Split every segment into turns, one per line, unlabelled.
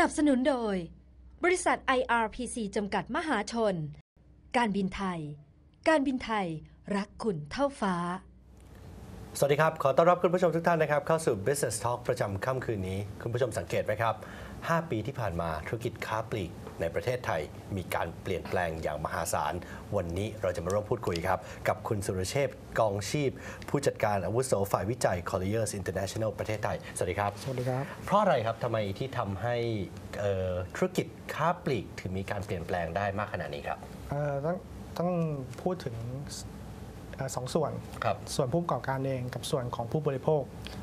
นับสนุนโดย บริษัท IRPC จำกัดมหาชน การบินไทย การบินไทยรักคุณเท่าฟ้า
สวัสดีครับ ขอต้อนรับคุณผู้ชมทุกท่านนะครับ เข้าสู่ Business Talk ประจำค่ำคืนนี้ คุณผู้ชมสังเกตไหมครับ 5 ปีที่ผ่านมาธุรกิจค้าปลีกในประเทศไทยมีการเปลี่ยนแปลงอย่างมหาศาล วันนี้เราจะมาร่วมพูดคุยครับ กับคุณสุรเชษฐ์กองชีพ ผู้จัดการอาวุโสฝ่ายวิจัย Colliers International ประเทศไทย สวัสดีครับ
สวัสดีครับ
เพราะอะไรครับทำไมที่ทำให้เอ่อธุรกิจค้าปลีกถึงมีการเปลี่ยนแปลงได้มากขนาดนี้ครับ
เอ่อต้องต้องพูดถึงเอ่อสองส่วน
ครับ
ส่วนผู้ประกอบการเองกับส่วนของผู้บริโภค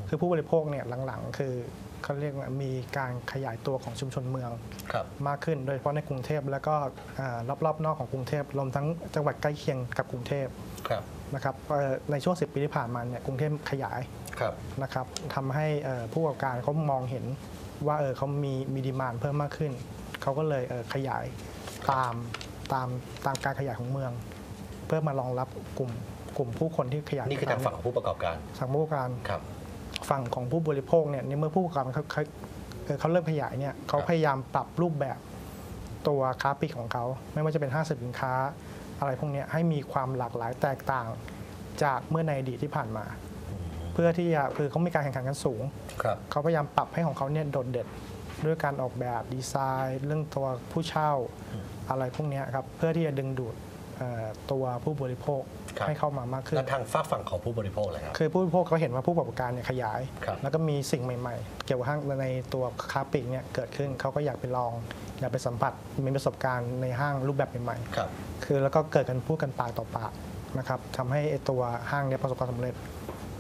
คือผู้บริโภคเนี่ยหลังๆ คือ เขาเรียกว่ามีการขยายตัวของชุมชนเมือง
ครับ
มากขึ้น โดยเฉพาะในกรุงเทพแล้วก็เอ่อรอบๆนอกของกรุงเทพรวมทั้งจังหวัดใกล้เคียงกับกรุงเทพ
ครับ
นะครับเอ่อในช่วง 10 ปีที่ผ่านมาเนี่ยกรุงเทพขยาย
ครับ
นะครับทำให้เอ่อผู้ประกอบการเขามองเห็นว่าเออเขามีมีดีมานเพิ่มมากขึ้น เขาก็เลยเออขยายตามตามตามการขยายของเมือง เพื่อมารองรับกลุ่มกลุ่มผู้คนที่ขยาย
นี่คือทางฝั่งของผู้ประกอบการ
ฝั่งผู้ประกอบการ
ครับ
ฝั่งของผู้บริโภคเนี่ยในเมื่อผู้ประกอบการเขาเขาเอ่อเขาเริ่มขยายเนี่ยเขา
ครับ
พยายามปรับรูปแบบตัวค้าปลีกของเขา ไม่ว่าจะเป็นห้างสรรพสินค้า อะไรพวกเนี้ยให้มีความหลากหลายแตกต่างจากเมื่อในอดีตที่ผ่านมา เพื่อที่จะคือเขามีการแข่งขันกันสูง
ครับ
เขาพยายามปรับให้ของเขาเนี่ยโดดเด่นด้วยการออกแบบดีไซน์ เรื่องตัวผู้เช่าอะไรพวกเนี้ยครับเพื่อที่จะดึงดูดเอ่อ ตัวผู้บริโภค
ครับ
ให้เข้ามามากขึ้น
แล้วทางฝากฝั่งของผู้บริโภคเลยครับ
คือผู้บริโภคเขาเห็นว่าผู้ประกอบการเนี่ยขยาย
ครับ
แล้วก็มีสิ่งใหม่ๆ เกี่ยวกับห้างในตัวค้าปลีกเนี่ยเกิดขึ้นเขาก็อยากไปลอง อยากไปสัมผัสมีประสบการณ์ในห้างรูปแบบใหม่
ครับ
ๆ คือแล้วก็เกิดกันพูดกันปากต่อปากนะครับทำให้ไอ้ตัวห้างเนี่ยประสบความสำเร็จ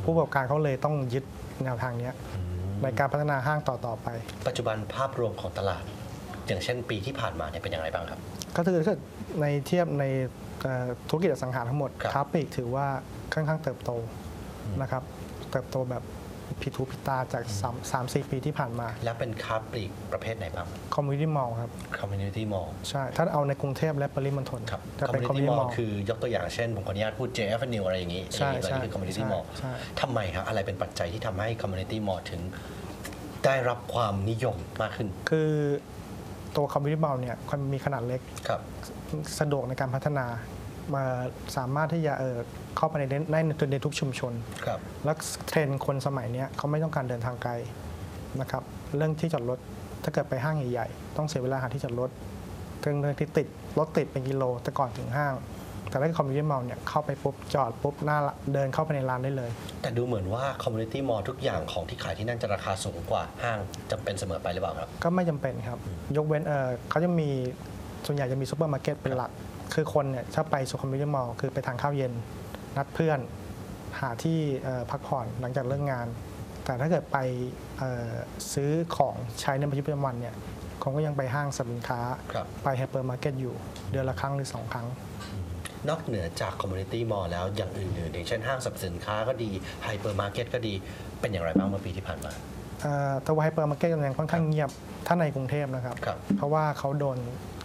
ผู้ประกอบการเขาเลยต้องยึดแนวทางเนี้ยในการพัฒนาห้างต่อๆไป
ปัจจุบันภาพรวมของตลาด อย่างเช่นปีที่ผ่านมาเนี่ยเป็นอย่างไรบ้างครับ
ก็คือถ้าเกิดในเทียบในเอ่อ ธุรกิจอสังหาทั้งหมด
ครับ
ค้าปลีกถือว่าค่อนข้างเติบโตนะครับเติบโตแบบผิดหูผิดตาจาก3 3 4ปีที่ผ่านมา
แล้วเป็นค้าปลีกประเภทไหนบ้าง
คอมมูนิตี้มอลครับ
community mall
ใช่ ถ้าเอาในกรุงเทพและปริมณฑล
ครับ
จะเป็นคอมมู
community
นิตี้มอ
mall
ล
คือยกตัวอย่างเช่น ผมขออนุญาตพูด J Avenue อะไรอย่างนี้
ใช่
อย่างนี้
ใช่
นี่คือ community
ใช่
mall
ใช่
ทำไมครับอะไรเป็นปัจจัยที่ทำให้ community mall ถึง ได้รับความนิยมมากขึ้น
คือตัวคอมมูนิตี้มอลเนี่ยมันมีขนาดเล็ก
ครับ
สะดวกในการพัฒนา มาสามารถที่จะเออเข้าไปในได้ในในทุกชุมชน
ครับ
แล้วเทรนด์คนสมัยเนี้ยเขาไม่ต้องการเดินทางไกลนะครับ เรื่องที่จอดรถถ้าเกิดไปห้างใหญ่ๆ ต้องเสียเวลาหาที่จอดรถเรื่องเรื่องที่ติดรถติดเป็นกิโล แต่ก่อนถึงห้าง แต่ถ้าคอมมิวนิตี้มอลเนี่ยเข้าไปปุ๊บจอดปุ๊บหน้าละเดินเข้าไปในร้านได้เลย
แต่ดูเหมือนว่า community mall ทุกอย่างของที่ขายที่นั่นจะราคาสูงกว่าห้างจำเป็นเสมอไปหรือเปล่าครับ
ก็ไม่จำเป็นครับ ยกเว้นเออเขาจะมี ส่วนใหญ่จะมีซูเปอร์มาร์เก็ตเป็นหลัก คือคนเนี่ยถ้าไปสู่คอมมิวนิตี้มอลคือไปทานข้าวเย็น นัดเพื่อนหาที่เอ่อพักผ่อนหลังจากเลิกงาน แต่ถ้าเกิดไปเอ่อซื้อของใช้ในชีวิตประจำวันเนี่ยคงก็ยังไปห้างสรรพสินค้า
ครับ
ไปไฮเปอร์มาร์เก็ตอยู่เดือนละครั้งหรือสองครั้ง
นอกเหนือจาก community mall แล้วอย่างอื่นๆอย่างเช่นห้างสรรพสินค้าก็ดี hypermarket ก็ดีเป็นอย่างไรบ้างเมื่อปีที่ผ่านมา
เอ่อตัวไฮเปอร์มาร์เก็ตยังค่อนข้างเงียบถ้าในกรุงเทพนะครับ
ครับ
เพราะว่าเขาโดน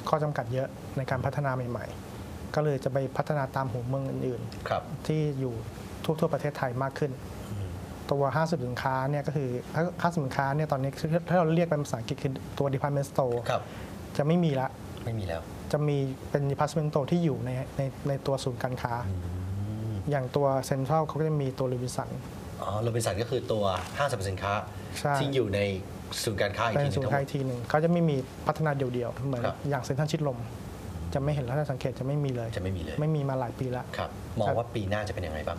ข้อจำกัดเยอะในการพัฒนาใหม่ ๆ ก็เลยจะไปพัฒนาตามหัวเมืองอื่น
ครับ
ๆที่อยู่ทั่วทั่วประเทศไทยมากขึ้น ตัวห้างสรรพสินค้าเนี่ยก็คือถ้าห้างสรรพสินค้าเนี่ยตอนนี้ถ้าเราเรียกเป็นภาษาอังกฤษคือตัว department store
ครับ
จะไม่มีละ
ไม่มีแล้ว
จะมีเป็น department store ที่อยู่ในในในตัวศูนย์การค้า อย่างตัวเซ็นทรัลเขาก็จะมีตัวลิวิสัน
อ๋อโรบินสันก็คือตัวห้างสรรพสินค้า
ใช่
ที่อยู่ใน ศูนย์การค้าอีก
เป็
ที
น
หนึ
ศู
ง
น
ทั้
ย์
งห
ค้าม
ด
อีกทีหนึ่งเขาจะไม่มีพัฒนาเดี่ยวๆเหมือน
ครับ
อย่างเซ็นทรัลชิดลม จะไม่เห็นแล้วถ้าสังเกตจะไม่มีเลย
จะไม่มีเลย
ไม่มีมาหลายปีแล้ว
ครับ มองว่าปีหน้าจะเป็นอย่างไรบ้าง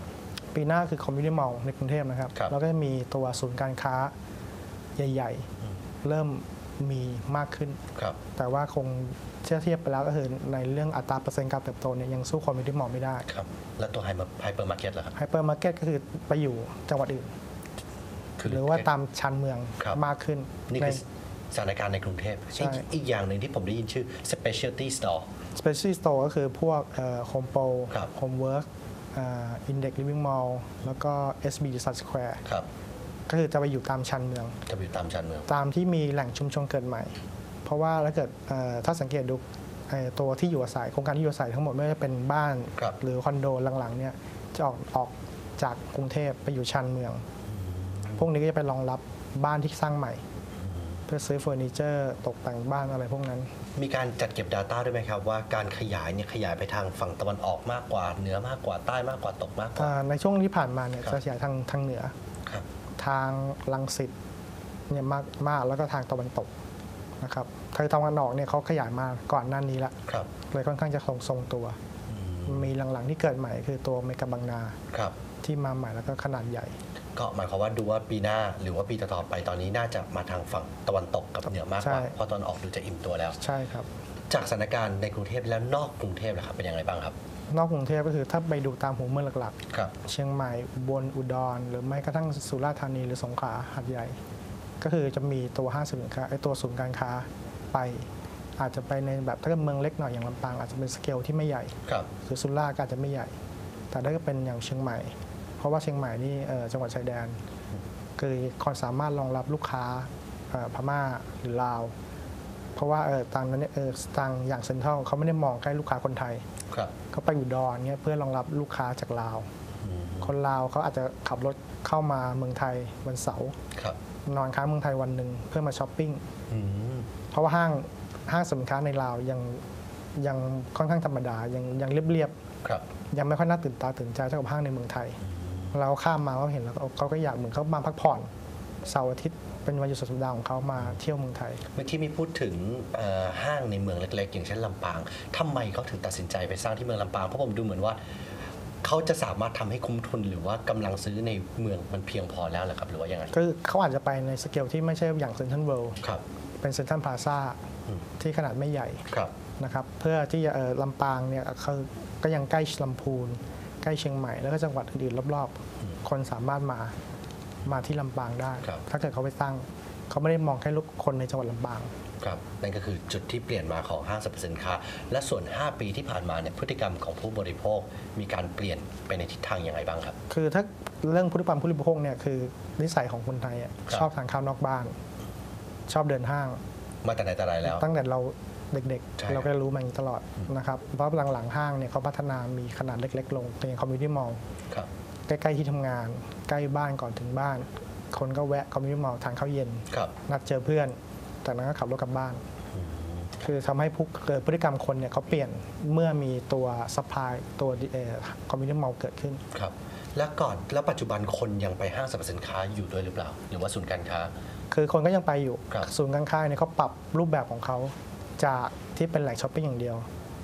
ปีหน้าคือคอมมิวนิตี้มอลในกรุงเทพนะครับ
ครับ
แล้วก็จะมีตัวศูนย์การค้าใหญ่ๆเริ่มมีมากขึ้น
ครับ
แต่ว่าคงเทียบเทียบไปแล้วก็คือในเรื่องอัตราเปอร์เซ็นต์การเติบโตเนี่ยยังสู้คอมมิวนิตี้มอลไม่ได้
ครับ แล้วตัวไฮเปอร์มาร์เก็ตล่ะครับ
ไฮเปอร์มาร์เก็ตก็คือไปอยู่จังหวัดอื่น หรือว่าตามชานเมือง
ครับ
มากขึ้น
นี่
ใน
คือสถานการณ์ในกรุงเทพ
ใช่
อีกอีกอย่างหนึ่งที่ผมได้ยินชื่อ specialty store
Specialty Store ก็คือพวกโฮมโปร
ครับ
โฮมเวิร์กอินเด็กซ์ลิฟวิ่งมอลแล้วก็ SB Design Square
ครับ
ก็คือจะไปอยู่ตามชานเมือง
จะอยู่ตามชานเมือง
ตามที่มีแหล่งชุมชนเกิดใหม่ เพราะว่าถ้าเกิดเอ่อถ้าสังเกตดูเอ่อตัวที่อยู่อาศัยโครงการที่อยู่อาศัยทั้งหมดไม่ว่าจะเป็นบ้าน
ครับ
หรือคอนโดหลังๆเนี่ยจะออกออกจากกรุงเทพไปอยู่ชานเมือง พวกนี้ก็จะไปรองรับบ้านที่สร้างใหม่พื่อซื้อเฟอร์นิเจอร์ตกแต่งบ้านอะไรพวกนั้น
มีการจัดเก็บ Data ด้วยไหมครับว่าการขยายเนี่ยขยายไปทางฝั่งตะวันออกมากกว่าเหนือมากกว่าใต้มากกว่าตกมากกว่า
อ่าในช่วงที่ผ่านมาเนี่ย
ครับ
จะขยายทางทางเหนือ
ครับ
ทางลังสิตเนี่ยมากมากแล้วก็ทางตะวันตกนะครับทางตะวันออกเนี่ยเขาขยายมาก่อนหน้านี้ละ
ครับ
เลยค่อนข้างจะทรงทรงตัว
อืม
มีหลังๆที่เกิดใหม่คือตัวเมกะบางนา
ครับ
ที่มาใหม่แล้วก็ขนาดใหญ่
ก็หมายความว่าดูว่าปีหน้าหรือว่าปีต่อๆไปตอนนี้น่าจะมาทางฝั่งตะวันตกกับเหนือมากกว่า
ใช่
เพราะตอนออกดูจะอิ่มตัวแล้ว
ใช่ครับ
จากสถานการณ์ในกรุงเทพแล้วนอกกรุงเทพล่ะครับเป็นยังไงบ้างครับ
นอกกรุงเทพก็คือถ้าไปดูตามหัวเมืองหลัก
ครับ
ๆ เชียงใหม่อุบลอุดร หรือไม่กระทั่งสุราษฎร์ธานีหรือสงขลาหัดใหญ่ ก็คือจะมีตัวห้างสรรพสินค้าไอตัวศูนย์การค้าไป อาจจะไปในแบบถ้าเกิดเมืองเล็กหน่อยอย่างลำปางอาจจะเป็นสเกลที่ไม่ใหญ่
ครับ
หรือสุราษฎร์ก็อาจจะไม่ใหญ่ แต่ถ้าเกิดเป็นอย่างเชียงใหม่ เพราะว่าเชียงใหม่นี่เอ่อจังหวัดชายแดน คือคนสามารถรองรับลูกค้าเอ่อพม่าหรือลาว เพราะว่าเออทางนั้นเนี่ยเออทางอย่างเซ็นทรัลเขาไม่ได้มองแค่ลูกค้าคนไทย
ครับ
เขาไปอุดรเนี่ยเพื่อรองรับลูกค้าจากลาว
อืม
คนลาวเขาอาจจะขับรถเข้ามาเมืองไทยวันเสาร์
ครับ
นอนค้างเมืองไทยวันหนึ่งเพื่อมาช้อปปิ้ง
อืม
เพราะว่าห้างห้างสินค้าในลาวยังยังค่อนข้างธรรมดายังยังเรียบ
ครับ
ๆยังไม่ค่อยน่าตื่นตาตื่นใจเท่ากับห้างในเมืองไทย เราข้ามมาเขาเห็นแล้วก็เขาก็อยากเหมือนเขามาพักผ่อนเสาร์อาทิตย์เป็นวันหยุดสุดสัปดาห์ของเขามาเที่ยวเมืองไทย
เมื่อกี้มีพูดถึงเอ่อห้างในเมืองเล็กๆ อย่างเช่นลำปางทำไมเขาถึงตัดสินใจไปสร้างที่เมืองลำปาง เพราะผมดูเหมือนว่าเขาจะสามารถทำให้คุ้มทุนหรือว่ากำลังซื้อในเมืองมันเพียงพอแล้วเหรอครับหรือว่ายังไง
ก็คือเขาอาจจะไปในสเกลที่ไม่ใช่อย่างเซนทรัลเวิลด์
ครับ
เป็นเซนทรัลพลาซ่า
อืม
ที่ขนาดไม่ใหญ่
ครับ
นะครับเพื่อที่จะเอ่อลำปางเนี่ยเขาก็ยังใกล้ลำพูน ใกล้เชียงใหม่แล้วก็จังหวัดอื่นๆรอบๆ คนสามารถมามาที่ลำปางได้
ครับ
ถ้าเกิดเขาไปตั้ง เขาไม่ได้มองแค่ลูกคนในจังหวัดลำปาง
ครับนั่นก็คือจุดที่เปลี่ยนมาของห้างสรรพสินค้า และส่วน 5 ปีที่ผ่านมาเนี่ยพฤติกรรมของผู้บริโภคมีการเปลี่ยนไปในทิศทางยังไงบ้างครับ
คือถ้าเรื่องพฤติกรรมผู้บริโภคเนี่ยคือนิสัยของคนไทยอะ
ครับ
ชอบทานข้าวนอกบ้าน ชอบเดินห้าง
มาแต่ไหนแต่ไรแล้ว
ตั้งแต่เรา เด็ก
ใช่
ๆเราก็รู้มาอย่างนี้ตลอดนะครับ เพราะหลังๆห้างเนี่ยเขาพัฒนามีขนาดเล็กๆ ลงเป็นคอมมิวนิตี้มอลล์
ครับ
ใกล้ๆที่ทำงาน ใกล้บ้านก่อนถึงบ้าน คนก็แวะคอมมิวนิตี้มอลล์ทานข้าวเย็น
ครับ
นัดเจอเพื่อน จากนั้นก็ขับรถกลับบ้าน คือทำให้ผู้เกิดพฤติกรรมคนเนี่ยเขาเปลี่ยนเมื่อมีตัวซัพพลายตัวคอมมิวนิตี้มอลเกิดขึ้น
ครับแล้วก่อนแล้วปัจจุบันคนยังไปห้างสรรพสินค้าอยู่ด้วยหรือเปล่า หรือว่าศูนย์การค้า
คือคนก็ยังไปอยู่
ครับ
ศูนย์การค้าเนี่ยเขาปรับรูปแบบของเขา จากที่เป็นแหล่งช้อปปิ้งอย่างเดียว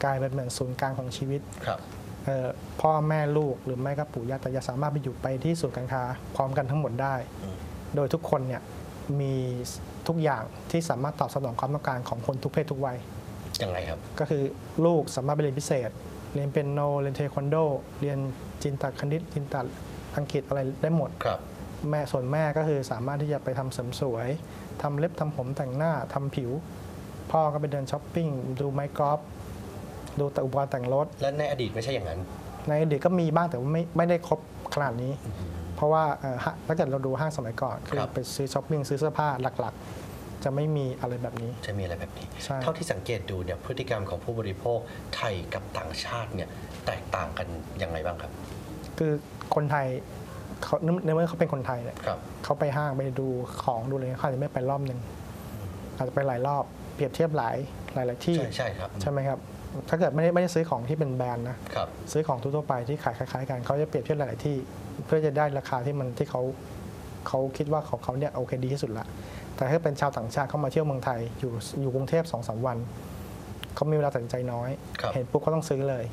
กลายเป็นเหมือนศูนย์กลางของชีวิต
ครับ
เอ่อพ่อแม่ลูกหรือไม่ก็ปู่ย่าตายายสามารถไปอยู่ไปที่ศูนย์การค้าพร้อมกันทั้งหมดได้
อืม
โดยทุกคนเนี่ยมีทุกอย่างที่สามารถตอบสนองความต้องการของคนทุกเพศทุกวัย
ยังไงครับ
ก็คือลูกสามารถไปเรียนพิเศษ เรียนเปียโน เรียนเทควันโด เรียนจินตคณิตจินตอังกฤษอะไรได้หมด
ครับ
แม่ส่วนแม่ก็คือสามารถที่จะไปทำเสริมสวยทำเล็บทำผมแต่งหน้าทำผิว พ่อก็ไปเดินช้อปปิ้งดูไม้กอล์ฟดูแต่อุปกรณ์แต่งรถ
และในอดีตไม่ใช่อย่างนั้น
ในอดีตก็มีบ้างแต่ว่าไม่ไม่ได้ครบขนาดนี้ เพราะว่าเอ่อฮะถ้าเกิดเราดูห้างสมัยก่อนคือ
ครับ
ไปซื้อช้อปปิ้งซื้อเสื้อผ้าหลักๆ จะไม่มีอะไรแบบนี้
จะมีอะไรแบบนี้
ใช่
เท่าที่สังเกตดูเนี่ยพฤติกรรมของผู้บริโภคไทยกับต่างชาติเนี่ยแตกต่างกันยังไงบ้างครับ
คือคนไทยเขาในเมื่อเขาเป็นคนไทยเนี่ย
ครับ
เขาไปห้างไปดูของดูอะไรเงี้ยเขาอาจจะไม่ไปรอบหนึ่งอาจจะไปหลายรอบ เปรียบเทียบหลายหลายหลายๆที่
ใช่ใช่ครับ
ใช่ไหมครับ ถ้าเกิดไม่ได้ไม่ได้ซื้อของที่เป็นแบรนด์นะ
ครับ
ซื้อของทั่วๆไปที่ขายคล้ายๆกันเขาจะเปรียบเทียบหลายๆที่ เพื่อจะได้ราคาที่มันที่เขาเขาคิดว่าของเขาเนี่ยโอเคดีที่สุดละแต่ถ้าเป็นชาวต่างชาติเข้ามาเที่ยวเมืองไทยอยู่อยู่กรุงเทพสองสามวันเขามีเวลาตัดสินใจน้อย
ครับ
เห็นปุ๊บเขาต้องซื้อเลย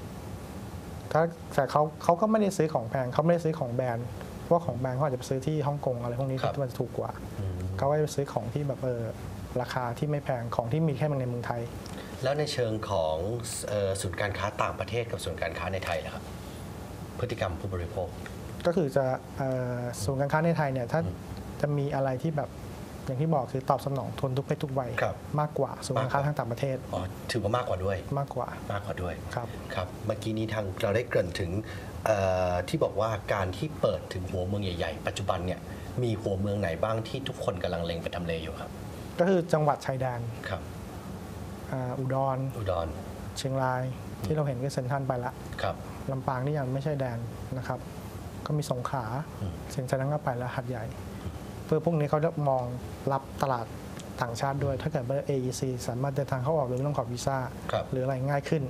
ถ้าแต่เขาเขาก็ไม่ได้ซื้อของแพงเขาไม่ได้ซื้อของแบรนด์เพราะว่าของแบรนด์เขาอาจจะไปซื้อที่ฮ่องกงอะไรพวกนี้
ครับ
ที่มันจะถูกกว่า
อืม
เขาก็จะไปซื้อของที่แบบเออ ราคาที่ไม่แพงของที่มีแค่ในเมืองไทย
แล้วในเชิงของเอ่อศูนย์การค้าต่างประเทศกับศูนย์การค้าในไทยล่ะครับพฤติกรรมผู้บริโภค
ก็คือจะเอ่อศูนย์การค้าในไทยเนี่ยถ้า
อืม
จะมีอะไรที่แบบอย่างที่บอกคือตอบสนองทนทุกเพศทุกวัย
ครับ
มากกว่าศูนย์การค้ามา
กกว่า
ทางต่างประเทศ
อ๋อถือว่ามากกว่าด้วย
มากกว่า
มากกว่าด้วย
ครับ
ครับเมื่อกี้นี้ทางเราได้เกริ่นถึงเอ่อที่บอกว่าการที่เปิดถึงหัวเมืองใหญ่ ๆ ปัจจุบันเนี่ยมีหัวเมืองไหนบ้างที่ทุกคนกำลังเล็งไปทำเลอยู่ครับ
ก็คือจังหวัดชายแดน
ครับ
อ่าอุดร
อุดร
เชียงรายที่เราเห็นก็เซ็นทรัลไปละ
ครับ
ลำปางนี่ยังไม่ใช่แดนนะครับ ก็มีสงขลา
อืม
เสียงจากนั้นก็ไปแล้วหัดใหญ่ เพื่อพวกนี้เขาจะมองรับตลาดต่างชาติด้วย ถ้าเกิดว่า AEC สามารถเดินทางเข้าออกโดยไม่ต้องขอวีซ่า
ครับ
หรืออะไรง่ายขึ้น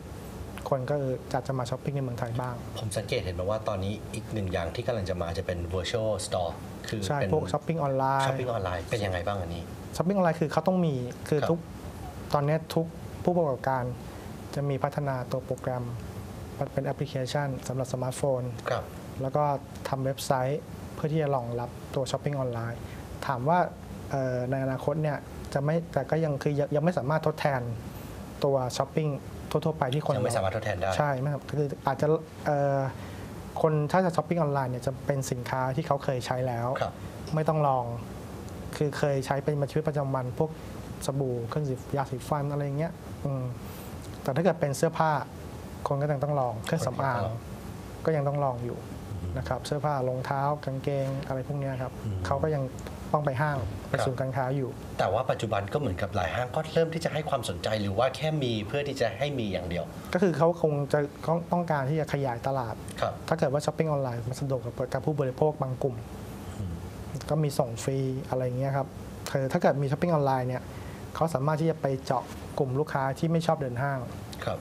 คนก็เออจะจะมาช้อปปิ้งในเมืองไทยบ้าง
ผมสังเกตเห็นมาว่าตอนนี้อีกหนึ่งอย่างที่กำลังจะมาจะเป็น virtual store คือ
ใช่
เป็น
พวกช้อปปิ้งออนไลน์
ช้อปปิ้งออนไลน์เป็นยังไงบ้างอันนี้
ช้อปปิ้งออนไลน์คือเขาต้องมีคือ
ครับ
ทุกตอนนี้ทุกผู้ประกอบการจะมีพัฒนาตัวโปรแกรมเป็นแอปพลิเคชันสำหรับสมาร์ทโฟน
ครับ
แล้วก็ทำเว็บไซต์เพื่อที่จะรองรับตัวช้อปปิ้งออนไลน์ถามว่าเอ่อในอนาคตเนี่ยจะไม่แต่ก็ยังคือยังยังไม่สามารถทดแทนตัวช้อปปิ้งทั่วๆไปที่คน
ยังไม่สามารถทดแทนได้
ใช่ไม่ครับคืออาจจะเอ่อ คนถ้าจะช้อปปิ้งออนไลน์เนี่ยจะเป็นสินค้าที่เขาเคยใช้แล้ว
ครับ
ไม่ต้องลอง คือเคยใช้เป็นมาชีวิตประจำวัน พวกสบู่เครื่องสียาสีฟันอะไรเงี้ยอืมแต่ถ้าเกิดเป็นเสื้อผ้า คนก็ยังต้องลอง เครื่องสำอางก็ยังต้องลองอยู่นะครับ เสื้อผ้ารองเท้ากางเกงอะไรพวกเนี้ยครับ
อืม
เขาก็ยัง ต้องไปห้างไป
ครับ
ศูนย์การค้าอยู่
แต่ว่าปัจจุบันก็เหมือนกับหลายห้างก็เริ่มที่จะให้ความสนใจหรือว่าแค่มีเพื่อที่จะให้มีอย่างเดียว
ก็คือเขาคงจะต้องการที่จะขยายตลาด
ครับ
ถ้าเกิดว่าช้อปปิ้งออนไลน์มันสะดวกกับกับผู้บริโภคบางกลุ่ม ก็มีส่งฟรีอะไรเงี้ยครับคือถ้าเกิดมีช้อปปิ้งออนไลน์เนี่ยเขาสามารถที่จะไปเจาะกลุ่มลูกค้าที่ไม่ชอบเดินห้าง
ครับ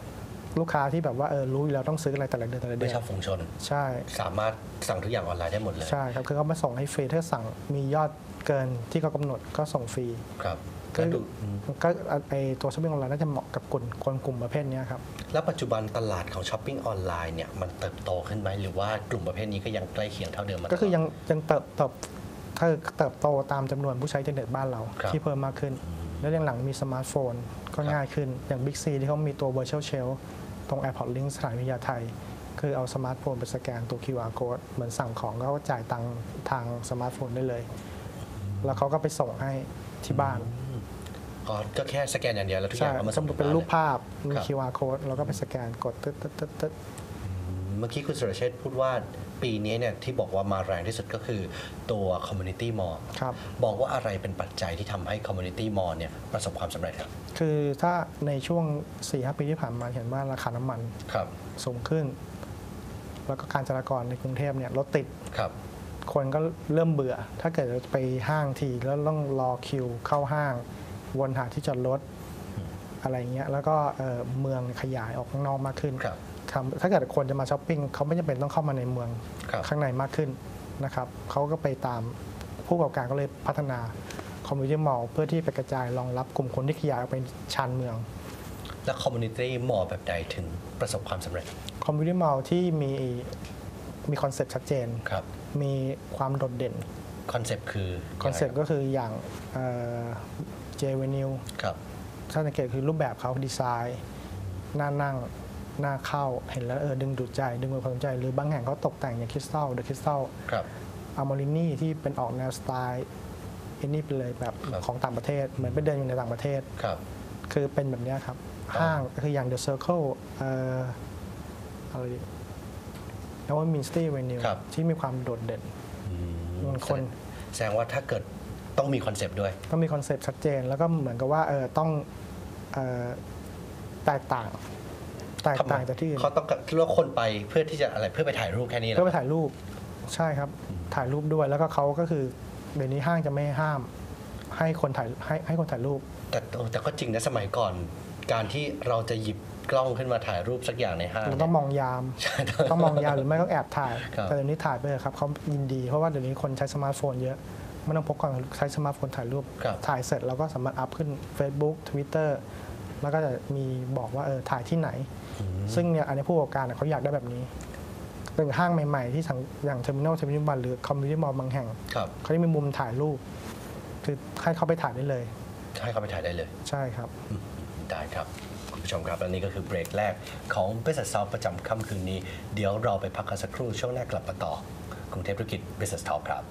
ลูกค้าที่แบบว่าเออรู้อยู่แล้วต้องซื้ออะไรแต่ละเดือนแต่ละเดื
ไม่
อน
ชอบฝูงชน
ใช่
สามารถสั่งทุกอย่างออนไลน์ได้หมดเลย
ใช่ครับคือเขามาส่งให้ฟรีถ้าสั่งมียอดเกินที่เขากำหนดก็ส่งฟรี
ครับ
ก็
ก็ดูอืม
ก็ไอตัวช้อปปิ้งออนไลน์น่าจะเหมาะกับกลุ่มคนกลุ่มประเภทเนี้ยครับ
แล้วปัจจุบันตลาดของช้อปปิ้งออนไลน์เนี่ยมันเติบโตขึ้นไหมหรือว่ากลุ่มประเภทนี้ก็ยังใกล้เคียงเท่าเดิมมาตลด
ก็คือยังยังเติบเติบถ้าเติบโตตามจำนวนผู้ใช้อินเทอร์เน็ตบ้านเรา
ครับ
ที่เพิ่มมากขึ้น แล้วยังหลังมีสมาร์ทโฟนก็
ครับ
ง่ายขึ้น อย่าง Big C ที่เขามีตัว Virtual Shelf ตรง Airport Link สถานวิทยาไทย คือเอาสมาร์ทโฟนไปสแกนตัว QR code เหมือนสั่งของแล้วก็จ่ายตังค์ทางสมาร์ทโฟนได้เลย แล้วเขาก็ไปส่งให้ที่บ้าน
อ๋อก็แค่สแกนอย่างเดียวแล้วทุกอ
ใช่
ย่างก็มา
ส
ส่
ม
ง
ม
ถึ
ติ
ง
เป็น
บ้าน
รูป
เลย
ภาพมี
ครับ
QR code แล้วก็ไปสแกนกดตึ๊ดตึ๊ดตึ๊ดตึ๊ด
เมื่อกี้คุณสุรเชษฐ์พูดว่า ปีนี้เนี่ยที่บอกว่ามาแรงที่สุดก็คือตัว community mall
ครับ
บอกว่าอะไรเป็นปัจจัยที่ทำให้ community mall เนี่ยประสบความสำเร็จครับ
คือถ้าในช่วง4-5ปีที่ผ่านมาเห็นว่าราคาน้ำมัน
ครับ
สูงขึ้น แล้วก็การจราจรในกรุงเทพเนี่ยรถติด
ครับ
คนก็เริ่มเบื่อ ถ้าเกิดไปห้างทีแล้วต้องรอคิวเข้าห้าง วนหาที่จอดรถอะไรเงี้ย แล้วก็เอ่อเมืองขยายออกข้างนอกมากขึ้น
ครับ
ทำถ้าเกิดคนจะมาช้อปปิ้งเขาไม่จำเป็นต้องเข้ามาในเมือง
ครับ
ข้างในมากขึ้นนะครับเขาก็ไปตามผู้ประกอบการก็เลยพัฒนาคอมมิวนิตี้มอลเพื่อที่ไปกระจายรองรับกลุ่มคนที่ขยายออกไปชานเมือง
แล้ว community mall แบบใดถึงประสบความสำเร็จ
คอมมิวนิตี้มอลที่มีมีคอนเซ็ปต์ชัดเจน
ครับ
มีความโดดเด่น
คอนเซปต์คือ
คอนเซ็ปต์ก็คืออย่างเจเวนิว
ครับ
ถ้าสังเกตคือรูปแบบเขาดีไซน์หน้านั่ง หน้าเข้าเห็นแล้วเออดึงดูดใจดึงดูดความสนใจ หรือบางแห่งเขาตกแต่งอย่างคริสตัลเดอะคริสตัล
ครับ
อะมอรินี่ที่เป็นออกแนวสไตล์อันนี้ไปเลยแบบ
ครับ
ของต่างประเทศ เหมือนไปเดินอยู่ในต่างประเทศ
ครับ
คือเป็นแบบเนี้ยครับ
ครับ
ห้างคืออย่าง The Circle เอ่ออะไรแล้วว่ามีสตีเวนิว
ครับ
ที่มีความโดดเด่น
อืม
คน
แสดงว่าถ้าเกิดต้องมีคอนเซปต์ด้วย
ต้องมีคอนเซปต์ชัดเจน แล้วก็เหมือนกับว่าเออต้องเอ่อแตกต่าง แตกต่างจากที่อื่น
เขาต้องการเลือกคนไปเพื่อที่จะอะไรเพื่อไปถ่ายรูปแค่นี้เหร
เพื่อ
อ
ไปถ่ายรูปใช่ครับ ถ่ายรูปด้วยแล้วก็เขาก็คือเดี๋ยวนี้ห้างจะไม่ห้าม ให้คนถ่ายให้ให้คนถ่ายรูป
แต่แต่ก็จริงนะสมัยก่อน การที่เราจะหยิบกล้องขึ้นมาถ่ายรูปสักอย่างในห้าง
เราต้องมองยาม
ใช่
ต้องมองยามหรือไม่ก็แอบถ่าย
ครับ
แต่เดี๋ยวนี้ถ่ายไปเลยครับเขายินดี เพราะว่าเดี๋ยวนี้คนใช้สมาร์ทโฟนเยอะไม่ต้องพกกล้องใช้สมาร์ทโฟนถ่ายรูป
ครับ
ถ่ายเสร็จเราก็สามารถอัพขึ้น Facebook Twitter แล้วก็จะมีบอกว่าเออถ่ายที่ไหน
อืม
ซึ่งเนี่ยอันนี้ผู้ประกอบการเนี่ยเขาอยากได้แบบนี้เป็นห้างใหม่ๆ ที่สังอย่างเทอร์มินอลเทอร์มินอลหรือคอมมิวนิตี้มอลบางแห่ง
ครับ
เขาจะมีมุมถ่ายรูป คือให้เขาไปถ่ายได้เลย
ให้เขาไปถ่ายได้เลย
ใช่ครับ
อืมได้ครับคุณผู้ชมครับ และนี่ก็คือเบรกแรกของ Business Talk ประจำค่ำคืนนี้ เดี๋ยวเราไปพักกันสักครู่ช่วงหน้ากลับมาต่อกรุงเทพธุรกิจ Business Talk ครับ